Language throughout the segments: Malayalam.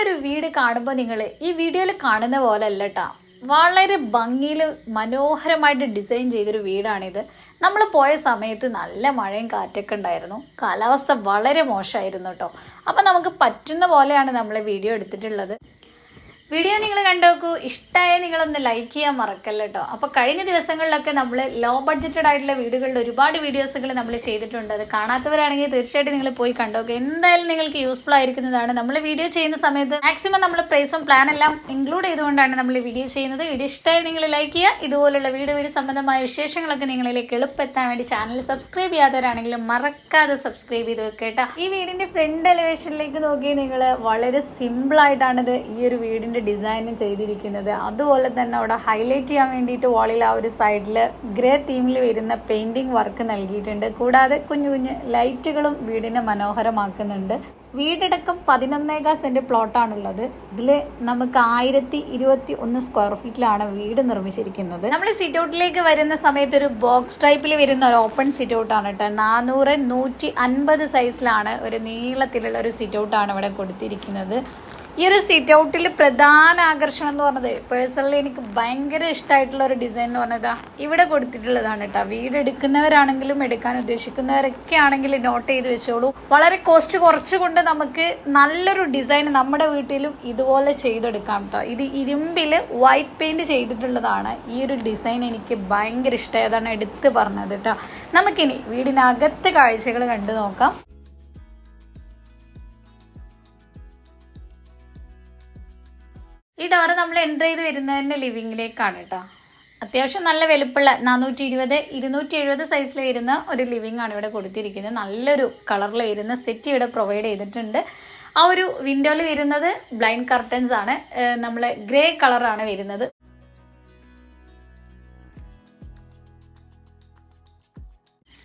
ഒരു വീട് കാണുമ്പോൾ നിങ്ങൾ ഈ വീഡിയോയിൽ കാണുന്ന പോലെ അല്ല കേട്ടോ വളരെ ഭംഗിയിൽ മനോഹരമായിട്ട് ഡിസൈൻ ചെയ്തൊരു വീടാണിത്. നമ്മൾ പോയ സമയത്ത് നല്ല മഴയും കാറ്റൊക്കെ ഉണ്ടായിരുന്നു. കാലാവസ്ഥ വളരെ മോശമായിരുന്നു കേട്ടോ അപ്പം നമുക്ക് പറ്റുന്ന പോലെയാണ് നമ്മൾ വീഡിയോ എടുത്തിട്ടുള്ളത്. വീഡിയോ നിങ്ങൾ കണ്ടോക്കൂ ഇഷ്ടമായ നിങ്ങളൊന്ന് ലൈക്ക് ചെയ്യാൻ മറക്കല്ല കേട്ടോ അപ്പോൾ കഴിഞ്ഞ ദിവസങ്ങളിലൊക്കെ നമ്മൾ ലോ ബഡ്ജറ്റഡ് ആയിട്ടുള്ള വീടുകളുടെ ഒരുപാട് വീഡിയോസുകൾ നമ്മൾ ചെയ്തിട്ടുണ്ട്. അത് കാണാത്തവരാണെങ്കിൽ തീർച്ചയായിട്ടും നിങ്ങൾ പോയി കണ്ടോക്കുക എന്തായാലും നിങ്ങൾക്ക് യൂസ്ഫുൾ ആയിരിക്കുന്നതാണ്. നമ്മൾ വീഡിയോ ചെയ്യുന്ന സമയത്ത് മാക്സിമം നമ്മൾ പ്രൈസും പ്ലാൻ എല്ലാം ഇൻക്ലൂഡ് ചെയ്തുകൊണ്ടാണ് നമ്മൾ വീഡിയോ ചെയ്യുന്നത്. വീഡിയോ ഇഷ്ടമായി നിങ്ങൾ ലൈക്ക് ചെയ്യുക. ഇതുപോലുള്ള വീട് വീട് സംബന്ധമായ വിശേഷങ്ങളൊക്കെ നിങ്ങളിലേക്ക് എളുപ്പമെത്താൻ വേണ്ടി ചാനൽ സബ്സ്ക്രൈബ് ചെയ്യാത്തവരാണെങ്കിലും മറക്കാതെ സബ്സ്ക്രൈബ് ചെയ്ത് വെക്കേട്ടാ ഈ വീടിന്റെ ഫ്രണ്ട് എലിവേഷനിലേക്ക് നോക്കി നിങ്ങൾ വളരെ സിമ്പിൾ ആയിട്ടാണ് ഈ ഒരു വീടിന്റെ ഡിസൈനും ചെയ്തിരിക്കുന്നത്. അതുപോലെ തന്നെ അവിടെ ഹൈലൈറ്റ് ചെയ്യാൻ വേണ്ടിയിട്ട് വാളിൽ ആ ഒരു സൈഡിൽ ഗ്രേ തീമിൽ വരുന്ന പെയിന്റിംഗ് വർക്ക് നൽകിയിട്ടുണ്ട്. കൂടാതെ കുഞ്ഞു കുഞ്ഞു ലൈറ്റുകളും വീടിനെ മനോഹരമാക്കുന്നുണ്ട്. വീടടക്കം പതിനൊന്നേകാ സെന്റ് പ്ലോട്ടാണുള്ളത്. ഇതിൽ നമുക്ക് ആയിരത്തി ഇരുപത്തി ഒന്ന് സ്ക്വയർ ഫീറ്റിലാണ് വീട് നിർമ്മിച്ചിരിക്കുന്നത്. നമ്മൾ സിറ്റ് ഔട്ടിലേക്ക് വരുന്ന സമയത്ത് ഒരു ബോക്സ് ടൈപ്പിൽ വരുന്ന ഒരു ഓപ്പൺ സിറ്റ് ഔട്ടാണ് കേട്ടോ. നാനൂറ് നൂറ്റി അൻപത് സൈസിലാണ് ഒരു നീളത്തിലുള്ള ഒരു സിറ്റ് ഔട്ടാണ് ഇവിടെ കൊടുത്തിരിക്കുന്നത്. ഈ ഒരു സിറ്റ് ഔട്ടിൽ പ്രധാന ആകർഷണം എന്ന് പറഞ്ഞത് പേഴ്സണലി എനിക്ക് ഭയങ്കര ഇഷ്ടമായിട്ടുള്ള ഒരു ഡിസൈൻ എന്ന് പറഞ്ഞതാ. ഇവിടെ കൊടുത്തിട്ടുള്ളതാണ് കേട്ടോ വീട് എടുക്കുന്നവരാണെങ്കിലും എടുക്കാൻ ഉദ്ദേശിക്കുന്നവരൊക്കെ ആണെങ്കിലും നോട്ട് ചെയ്ത് വെച്ചോളൂ. വളരെ കോസ്റ്റ് കുറച്ചുകൊണ്ട് നമുക്ക് നല്ലൊരു ഡിസൈൻ നമ്മുടെ വീട്ടിലും ഇതുപോലെ ചെയ്തെടുക്കാം കേട്ടോ ഇത് ഇരുമ്പിൽ വൈറ്റ് പെയിന്റ് ചെയ്തിട്ടുള്ളതാണ് ഈ ഒരു ഡിസൈൻ എനിക്ക് ഭയങ്കര ഇഷ്ടമായതാണ് എടുത്ത് പറഞ്ഞത് കേട്ടോ നമുക്കിനി വീടിനകത്ത് കാഴ്ചകൾ കണ്ടു നോക്കാം. ഈ ഡോറ് നമ്മൾ എന്റർ ചെയ്ത് വരുന്നതിന്റെ ലിവിങ്ങിലേക്കാണ് കേട്ടോ അത്യാവശ്യം നല്ല വലുപ്പമുള്ള നാനൂറ്റി ഇരുപത് ഇരുന്നൂറ്റി എഴുപത് സൈസിൽ വരുന്ന ഒരു ലിവിംഗ് ആണ് ഇവിടെ കൊടുത്തിരിക്കുന്നത്. നല്ലൊരു കളറിൽ വരുന്ന സെറ്റ് ഇവിടെ പ്രൊവൈഡ് ചെയ്തിട്ടുണ്ട്. ആ ഒരു വിൻഡോയിൽ വരുന്നത് ബ്ലൈൻഡ് കർട്ടൻസ് ആണ്. നമ്മൾ ഗ്രേ കളറാണ് വരുന്നത്.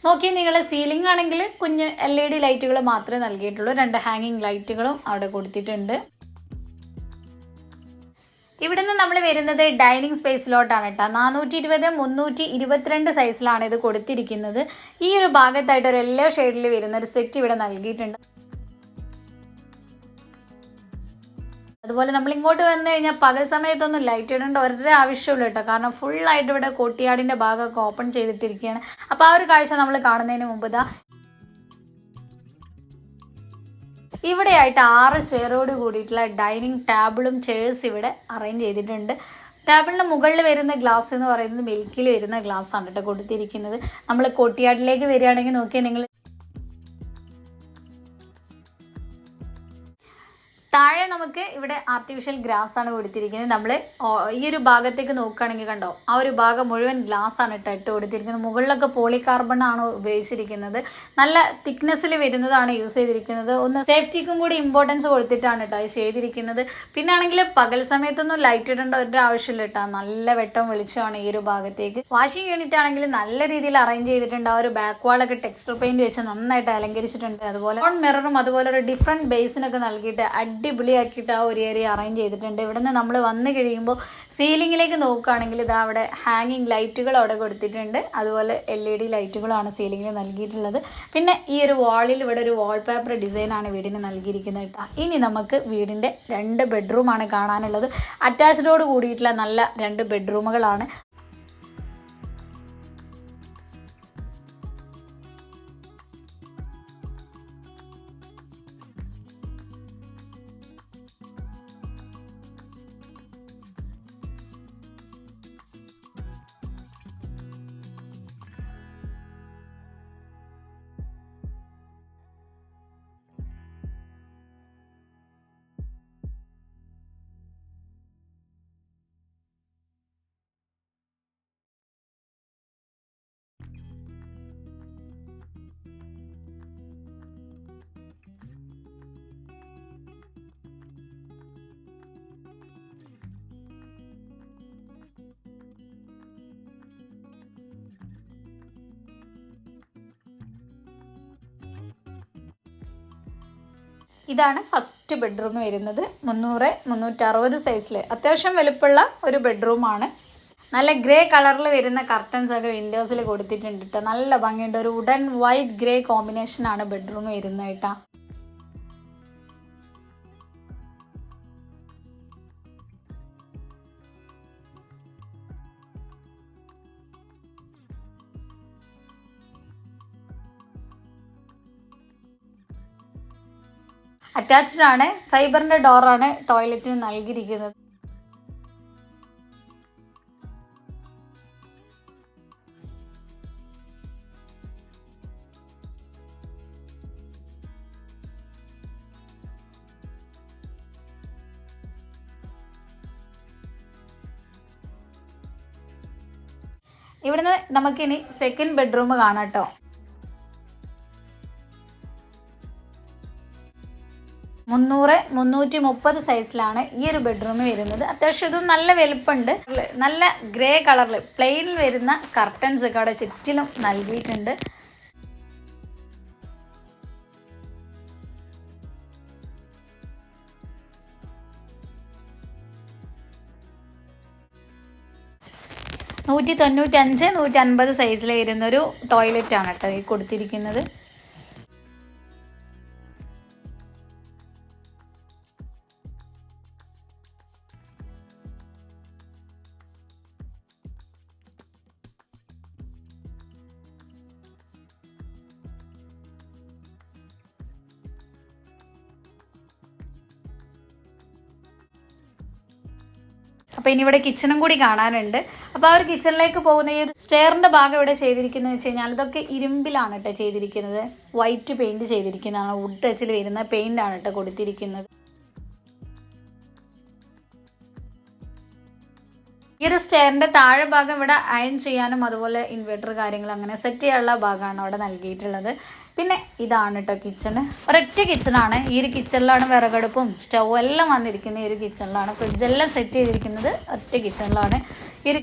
നോക്കി നിങ്ങൾ സീലിംഗ് ആണെങ്കിൽ കുഞ്ഞ് എൽ ഇ ഡി ലൈറ്റുകൾ മാത്രമേ നൽകിയിട്ടുള്ളൂ. രണ്ട് ഹാങ്ങിങ് ലൈറ്റുകളും അവിടെ കൊടുത്തിട്ടുണ്ട്. ഇവിടുന്ന് നമ്മൾ വരുന്നത് ഡൈനിങ് സ്പേസിലോട്ടാണ് കേട്ടോ. നാനൂറ്റി ഇരുപത് മുന്നൂറ്റി ഇരുപത്തിരണ്ട് സൈസിലാണ് ഇത് കൊടുത്തിരിക്കുന്നത്. ഈ ഒരു ഭാഗത്തായിട്ട് ഒരു എല്ലാ ഷെയ്ഡിൽ വരുന്ന ഒരു സെറ്റ് ഇവിടെ നൽകിയിട്ടുണ്ട്. അതുപോലെ നമ്മൾ ഇങ്ങോട്ട് വന്നു കഴിഞ്ഞാൽ പകൽ സമയത്തൊന്നും ലൈറ്റ് ഇടേണ്ട ഒരേ ആവശ്യമുള്ളൂ കേട്ടോ. കാരണം ഫുള്ളായിട്ട് ഇവിടെ കോട്ടിയാടിന്റെ ഭാഗമൊക്കെ ഓപ്പൺ ചെയ്തിട്ടിരിക്കുകയാണ്. അപ്പോൾ ആ ഒരു കാഴ്ച നമ്മൾ കാണുന്നതിന് മുമ്പ് ഇതാ ഇവിടെയായിട്ട് ആറ് ചെയറോട് കൂടിയിട്ടുള്ള ഡൈനിങ് ടേബിളും ചെയർസ് ഇവിടെ അറേഞ്ച് ചെയ്തിട്ടുണ്ട്. ടേബിളിന് മുകളിൽ വരുന്ന ഗ്ലാസ് എന്ന് പറയുന്നത് മിൽക്കിൽ വരുന്ന ഗ്ലാസ് ആണ് കേട്ടോ കൊടുത്തിരിക്കുന്നത്. നമ്മൾ കോട്ടിയാടിലേക്ക് വരികയാണെങ്കിൽ നോക്കിയാൽ നിങ്ങൾ താഴെ നമുക്ക് ഇവിടെ ആർട്ടിഫിഷ്യൽ ഗ്രാസ് ആണ് കൊടുത്തിരിക്കുന്നത്. നമ്മൾ ഈ ഒരു ഭാഗത്തേക്ക് നോക്കുകയാണെങ്കിൽ കണ്ടോ ആ ഒരു ഭാഗം മുഴുവൻ ഗ്ലാസ് ആണ് ഇട്ട് ഇട്ട് കൊടുത്തിരിക്കുന്നത്. മുകളിലൊക്കെ പോളികാർബൺ ആണ് ഉപയോഗിച്ചിരിക്കുന്നത്. നല്ല തിക്നെസ്സിൽ വരുന്നതാണ് യൂസ് ചെയ്തിരിക്കുന്നത്. ഒന്ന് സേഫ്റ്റിക്കും കൂടി ഇമ്പോർട്ടൻസ് കൊടുത്തിട്ടാണ് കേട്ടോ ഇത് ചെയ്തിരിക്കുന്നത്. പിന്നെ ആണെങ്കിൽ പകൽ സമയത്തൊന്നും ലൈറ്റ് ഇടേണ്ട ഒരു ആവശ്യമില്ല കേട്ടോ നല്ല വെട്ടം വെളിച്ചമാണ് ഈ ഒരു ഭാഗത്തേക്ക്. വാഷിംഗ് യൂണിറ്റ് ആണെങ്കിൽ നല്ല രീതിയിൽ അറേഞ്ച് ചെയ്തിട്ടുണ്ട്. ആ ഒരു ബാക്ക് വാളൊക്കെ ടെക്സ്റ്റർ പെയിന്റ് വെച്ച് നന്നായിട്ട് അലങ്കരിച്ചിട്ടുണ്ട്. അതുപോലെ ഓൺ മിററും അതുപോലെ ഒരു ഡിഫറെന്റ് ബേസിനൊക്കെ നൽകിയിട്ട് അടിപൊളിയാക്കിയിട്ട് ആ ഒരു ഏരിയ അറേഞ്ച് ചെയ്തിട്ടുണ്ട്. ഇവിടുന്ന് നമ്മൾ വന്നു കഴിയുമ്പോൾ സീലിങ്ങിലേക്ക് നോക്കുകയാണെങ്കിൽ ഇതാ അവിടെ ഹാങ്ങിങ് ലൈറ്റുകൾ അവിടെ കൊടുത്തിട്ടുണ്ട്. അതുപോലെ എൽ ഇ ഡി ലൈറ്റുകളാണ് സീലിങ്ങിൽ നൽകിയിട്ടുള്ളത്. പിന്നെ ഈ ഒരു വാളിൽ ഇവിടെ ഒരു വാൾപേപ്പർ ഡിസൈനാണ് വീടിന് നൽകിയിരിക്കുന്നത് കേട്ടോ. ഇനി നമുക്ക് വീടിന്റെ രണ്ട് ബെഡ്റൂമാണ് കാണാനുള്ളത്. അറ്റാച്ച്ഡോട് കൂടിയിട്ടുള്ള നല്ല രണ്ട് ബെഡ്റൂമുകളാണ് ഇതാണ് ഫസ്റ്റ് ബെഡ്റൂം വരുന്നത്. മുന്നൂറ് മുന്നൂറ്ററുപത് സൈസിൽ അത്യാവശ്യം വലുപ്പുള്ള ഒരു ബെഡ്റൂമാണ് നല്ല ഗ്രേ കളറിൽ വരുന്ന കർട്ടൻസ് ഒക്കെ വിൻഡോസിൽ കൊടുത്തിട്ടുണ്ട് കേട്ടോ നല്ല ഭംഗിയുണ്ട്. ഒരു ഉഡൻ വൈറ്റ് ഗ്രേ കോമ്പിനേഷൻ ആണ് ബെഡ്റൂം വരുന്നത് കേട്ടോ അറ്റാച്ച്ഡ് ആണ്. ഫൈബറിന്റെ ഡോറാണ് ടോയ്ലറ്റിന് നൽകിയിരിക്കുന്നത്. ഇവിടുന്ന് നമുക്കിനി സെക്കൻഡ് ബെഡ്റൂം കാണാം കേട്ടോ മുന്നൂറ് മുന്നൂറ്റി മുപ്പത് സൈസിലാണ് ഈ ഒരു ബെഡ്റൂം വരുന്നത്. അത്യാവശ്യം ഇത് നല്ല വലുപ്പമുണ്ട്. നല്ല ഗ്രേ കളറിൽ പ്ലെയിനിൽ വരുന്ന കർട്ടൻസ് ഒക്കെ അവിടെ ചുറ്റിലും നൽകിയിട്ടുണ്ട്. നൂറ്റി തൊണ്ണൂറ്റി അഞ്ച് നൂറ്റി അൻപത് സൈസിൽ വരുന്നൊരു ടോയ്ലറ്റ് ആണ് കേട്ടോ ഈ കൊടുത്തിരിക്കുന്നത്. അപ്പോൾ ഇനി ഇവിടെ കിച്ചണും കൂടി കാണാനുണ്ട്. അപ്പോൾ ആ ഒരു കിച്ചണിലേക്ക് പോകുന്ന ഈ സ്റ്റെയറിന്റെ ഭാഗം ഇവിടെ ചെയ്തിരിക്കുന്ന വെച്ച് കഴിഞ്ഞാൽ ഇതൊക്കെ ഇരുമ്പിലാണ് കേട്ടോ ചെയ്തിരിക്കുന്നത്. വൈറ്റ് പെയിന്റ് ചെയ്തിരിക്കുന്നതാണ്. വുഡ് ടച്ചിൽ വരുന്ന പെയിന്റ് ആണ് കേട്ടോ കൊടുത്തിരിക്കുന്നത്. ഈ ഒരു സ്റ്റെയറിന്റെ താഴെ ഭാഗം ഇവിടെ അയൺ ചെയ്യാനും അതുപോലെ ഇൻവെർട്ടർ കാര്യങ്ങൾ അങ്ങനെ സെറ്റ് ചെയ്യാനുള്ള ഭാഗമാണ് അവിടെ നൽകിയിട്ടുള്ളത്. പിന്നെ ഇതാണ് കേട്ടോ കിച്ചണ് ഒരൊറ്റ കിച്ചണാണ് ഈ ഒരു കിച്ചണിലാണ് വിറകടുപ്പും സ്റ്റൗ എല്ലാം വന്നിരിക്കുന്നത് ഈ ഒരു കിച്ചണിലാണ് ഫ്രിഡ്ജെല്ലാം സെറ്റ് ചെയ്തിരിക്കുന്നത് ഒറ്റ കിച്ചണിലാണ് ഈ ഒരു